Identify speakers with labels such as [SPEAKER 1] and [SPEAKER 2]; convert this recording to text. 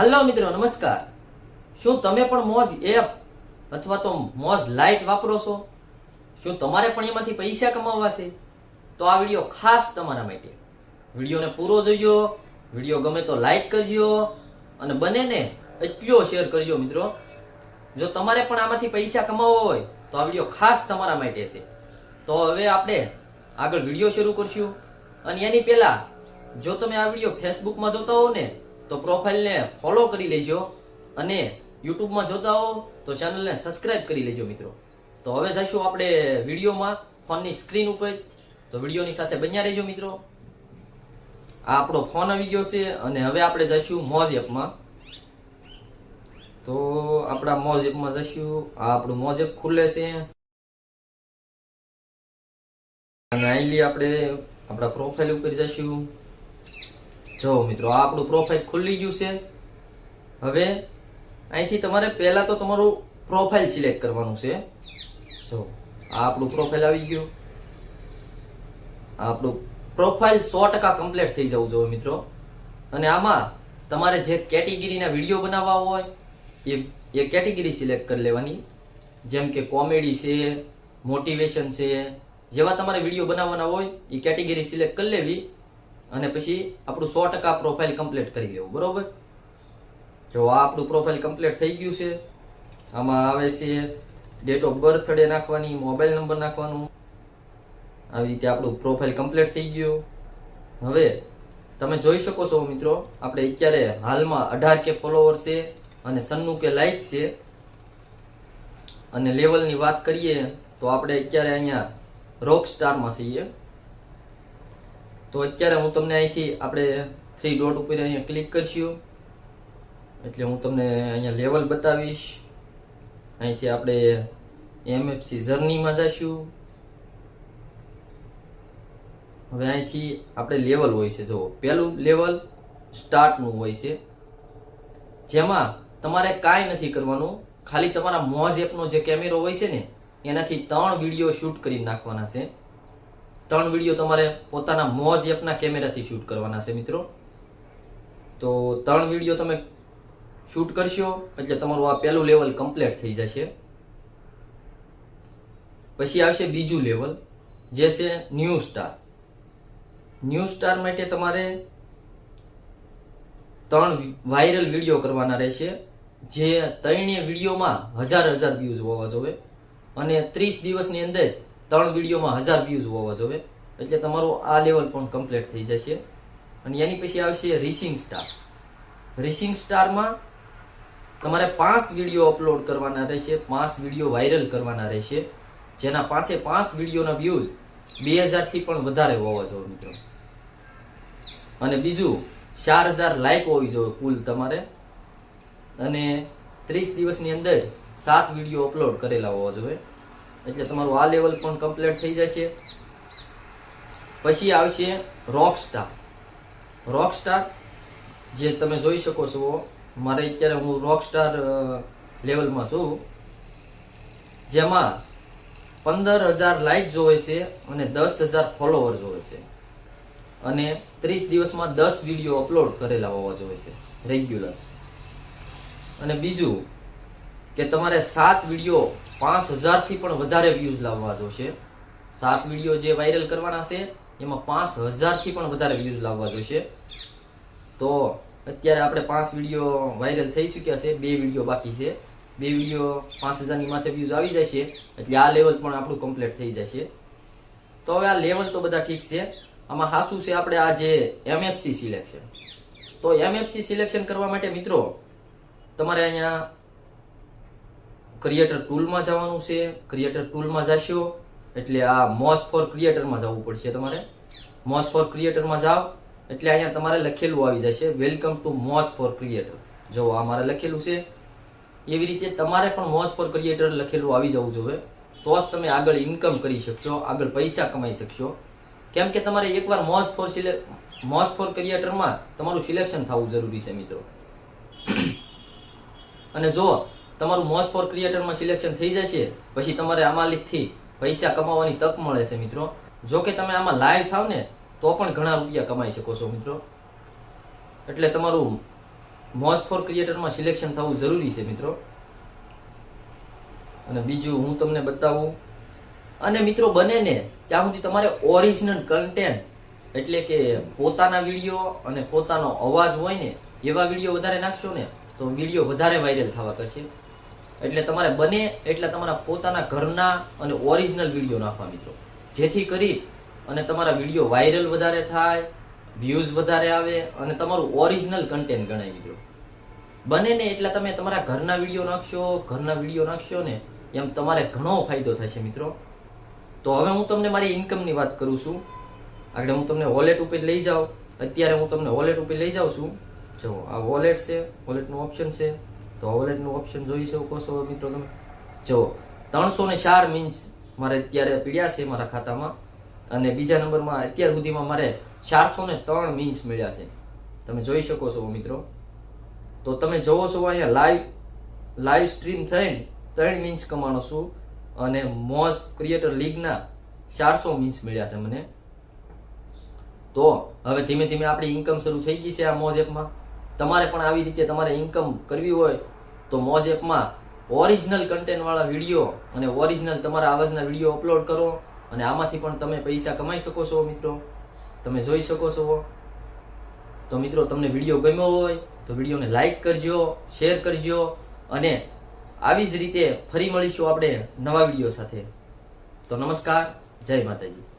[SPEAKER 1] હાલો મિત્રો, નમસ્કાર. શું તમે પણ મોજ એપ અથવા તો મોજ લાઇટ વાપરો છો? શું તમારે પણ એમાંથી પૈસા કમાવવા છે? તો આ વીડિયો ખાસ તમારા માટે. વિડીયોને પૂરો જોજો, વીડિયો ગમે તો લાઇક કરજો અને બનેને એટલો શેર કરજો મિત્રો. જો તમારે પણ આમાંથી પૈસા કમાવવા હોય, તો આ વીડિયો ખાસ તમારા માટે છે. તો હવે આપણે આગળ વીડિયો શરૂ કરશું. અને એની પહેલાં, જો તમે આ વીડિયો ફેસબુકમાં જોતા હો ને તો પ્રોફાઇલને ફોલો કરી લેજો અને યુટ્યુબમાં જોતા હો તો ચેનલને સબસ્ક્રાઇબ કરી લેજો મિત્રો. તો હવે જઈશું આપણે વિડીયોમાં ફોનની સ્ક્રીન ઉપર. તો વિડીયોની સાથે બન્યા રહેજો મિત્રો. આ આપણો ફોન આવી ગયો છે અને હવે આપણે જઈશું મોજ એપમાં તો આપણા મોજ એપમાં જઈશું. આ આપણું મોજ એપ ખુલે છે. અને અહીંલી આપણે આપણા પ્રોફાઇલ ઉપર જઈશું. જો મિત્રો, આ આપણું પ્રોફાઇલ ખુલી ગયું છે. હવે, અહીંથી તમારે પહેલાં તો તમારું પ્રોફાઇલ સિલેક્ટ કરવાનું છે. જો, આ આપણું પ્રોફાઇલ આવી ગયું. આપણું પ્રોફાઇલ સો ટકા કમ્પ્લીટ થઈ જવું જોઈએ મિત્રો. અને આમાં તમારે જે કેટેગરીના વીડિયો બનાવવા હોય, એ એ કેટેગરી સિલેક્ટ કરી લેવાની. જેમ કે કોમેડી છે મોટિવેશન છે, જેવા તમારે વીડિયો બનાવવાના હોય, એ કેટેગરી સિલેક્ટ કરી લેવી. અને પછી આપણું સો ટકા પ્રોફાઇલ કમ્પ્લીટ કરી લેવું બરોબર? જો આ આપણું પ્રોફાઇલ કમ્પ્લીટ થઈ ગયું છે, આમાં આવે છે ડેટ ઓફ બર્થડે નાખવાની મોબાઈલ નંબર નાખવાનું, આવી રીતે આપણું પ્રોફાઇલ કમ્પ્લીટ થઈ ગયું. હવે તમે જોઈ શકો છો મિત્રો, આપણે અત્યારે હાલમાં અઢાર કે ફોલોવર છે અને સન્નું કે લાઈક છે. અને લેવલની વાત કરીએ તો આપણે અત્યારે અહીંયા રોક સ્ટારમાં છીએ. તો અત્યારે હું તમને અહીંથી આપણે થ્રી ડોટ ઉપર અહીંયા ક્લિક કરશું. એટલે હું તમને અહીંયા લેવલ બતાવીશ. અહીંથી આપણે એમએફસી જર્નીમાં જઈશું. હવે અહીંથી આપણે લેવલ હોય છે, જુઓ. પહેલું લેવલ સ્ટાર્ટનું હોય છે. જેમાં તમારે કાંઈ નથી કરવાનું. ખાલી તમારા મોઝ એપનો જે કેમેરો હોય છે ને, એનાથી ત્રણ વીડિયો શૂટ કરી નાખવાના છે. ત્રણ વીડિયો તમારે પોતાના મોજ એપના કેમેરાથી શૂટ કરવાના છે મિત્રો. તો ત્રણ વીડિયો તમે શૂટ કરશો એટલે તમારું આ પહેલું લેવલ કમ્પ્લીટ થઈ જશે. પછી આવશે બીજું લેવલ, જે છે ન્યૂ સ્ટાર. ન્યૂ સ્ટાર માટે તમારે ત્રણ વાયરલ વીડિયો કરવાના રહેશે, જે ત્રણેય વિડીયોમાં હજાર હજાર વ્યૂઝ હોવા જોઈએ. અને ત્રીસ દિવસની અંદર ત્રણ વિડીયોમાં હજાર વ્યૂઝ હોવા જોઈએ. એટલે તમારું આ લેવલ પણ કમ્પ્લીટ થઈ જશે. અને એની પછી આવશે રિસિંગ સ્ટાર રિસિંગ સ્ટારમાં તમારે પાંચ વીડિયો અપલોડ કરવાના રહેશે, પાંચ વીડિયો વાયરલ કરવાના રહેશે. જેના પાસે પાંચ વિડીયોના વ્યૂઝ બે હજારથી પણ વધારે હોવા જોઈએ મિત્રો. અને બીજું, ચાર હજાર લાઇક હોવી જોઈએ કુલ તમારે. અને ત્રીસ દિવસની અંદર સાત વીડિયો અપલોડ કરેલા હોવા જોઈએ. એટલે તમારું આ લેવલ પણ કમ્પ્લીટ થઈ જશે. પછી આવશે રોક સ્ટાર રોક સ્ટાર જે તમે જોઈ શકો છો, મારે અત્યારે હું રોક સ્ટાર લેવલમાં છું. જેમાં પંદર હજાર લાઇક જોવે છે અને દસ હજાર ફોલોવર જોવે છે. અને ત્રીસ દિવસમાં દસ વીડિયો અપલોડ કરેલા હોવા જોઈએ છે રેગ્યુલર અને બીજું કે તમારે સાત વીડિયો પાંચ હજારથી પણ વધારે વ્યૂઝ લાવવા જોશે. સાત વીડિયો જે વાયરલ કરવાના છે, એમાં પાંચ હજારથી પણ વધારે વ્યૂઝ લાવવા જોશે. તો અત્યારે આપણે પાંચ વીડિયો વાયરલ થઈ ચૂક્યા છે, બે વીડિયો બાકી છે. બે વીડિયો પાંચ હજારની માથે વ્યૂઝ આવી જશે, એટલે આ લેવલ પણ આપણું કમ્પ્લીટ થઈ જશે. તો હવે આ લેવલ તો બધા ઠીક છે. આમાં હાસું છે આપણે આ જે એમએફસી સિલેક્શન તો એમએફસી સિલેક્શન કરવા માટે મિત્રો, તમારે અહીંયા ક્રિએટર ટૂલમાં જવાનું છે ક્રિએટર ટૂલમાં જશો, એટલે આ મોસ ફોર ક્રિએટરમાં જવું પડશે તમારે. મોસ ફોર ક્રિએટરમાં જાઓ, એટલે અહીંયા તમારે લખેલું આવી જશે welcome to Moj for creator જો આ મારે લખેલું છે, એવી રીતે તમારે પણ મોસ ફોર ક્રિએટર લખેલું આવી જવું જોઈએ. તો જ તમે આગળ ઇન્કમ કરી શકશો, આગળ પૈસા કમાઈ શકશો. કેમ કે તમારે એકવાર મોસ ફોર સિલે મોસ ફોર ક્રિએટરમાં તમારું સિલેક્શન થવું જરૂરી છે મિત્રો. અને જો તમારું મોસ ફોર ક્રિએટરમાં સિલેક્શન થઈ જશે, પછી તમારે આમાંથી પૈસા કમાવાની તક મળે છે મિત્રો. જો કે તમે આમાં લાઈવ થાવ ને, તો પણ ઘણા રૂપિયા કમાઈ શકો છો મિત્રો. એટલે તમારું મોસ ફોર ક્રિએટરમાં સિલેક્શન થવું જરૂરી છે મિત્રો. અને બીજું હું તમને બતાવું. અને મિત્રો બને ને, ત્યાં સુધી તમારે ઓરિજિનલ કન્ટેન્ટ એટલે કે પોતાના વીડિયો અને પોતાનો અવાજ હોય ને, એવા વીડિયો વધારે નાખશો ને, તો વીડિયો વધારે વાયરલ થવા કરશે. એટલે તમારે બને એટલા તમારા પોતાના ઘરના અને ઓરિજિનલ વીડિયો નાખવા મિત્રો. જેથી કરી અને તમારા વીડિયો વાયરલ વધારે થાય વ્યૂઝ વધારે આવે અને તમારું ઓરિજિનલ કન્ટેન્ટ ગણાય મિત્રો. બને ને એટલા તમે તમારા ઘરના વીડિયો નાખશો, ઘરના વીડિયો નાખશો ને, એમ તમારે ઘણો ફાયદો થશે મિત્રો. તો હવે હું તમને મારી ઇન્કમની વાત કરું છું. આગળ હું તમને વોલેટ ઉપર લઈ જાઉં. અત્યારે હું તમને વોલેટ ઉપર લઈ જાઉં છું. જો આ વોલેટ છે વોલેટનું ઓપ્શન છે. તો વોલેટનું ઓપ્શન જોઈ શકો છો મિત્રો તમે? જો, ત્રણસો ને ચાર મીન્સ મારે અત્યારે પીડ્યા છે મારા ખાતામાં અને બીજા નંબરમાં અત્યાર સુધીમાં મારે ચારસો ને ત્રણ મીન્સ મળ્યા છે. તમે જોઈ શકો છો મિત્રો. તો તમે જોવો છો અહીંયા લાઈવ લાઈવ સ્ટ્રીમ થઈને ત્રણ મીન્સ કમાણો છું અને મોજ ક્રિએટર લીગના ચારસો મીન્સ મળ્યા છે મને. તો હવે ધીમે ધીમે આપણી ઇન્કમ શરૂ થઈ ગઈ છે આ મોજ એપમાં. તમારે પણ આવી રીતે તમારે ઇન્કમ કરવી હોય, તો મોજ એપમાં ઓરિજિનલ કન્ટેન્ટવાળા વીડિયો અને ઓરિજિનલ તમારા અવાજના વીડિયો અપલોડ કરો અને આમાંથી પણ તમે પૈસા કમાઈ શકો છો મિત્રો. તમે જોઈ શકો છો. તો મિત્રો, તમને વીડિયો ગમ્યો હોય, તો વિડીયોને લાઇક કરજો શેર કરજો અને આવી જ રીતે ફરી મળીશું આપણે નવા વીડિયો સાથે. તો નમસ્કાર, જય માતાજી.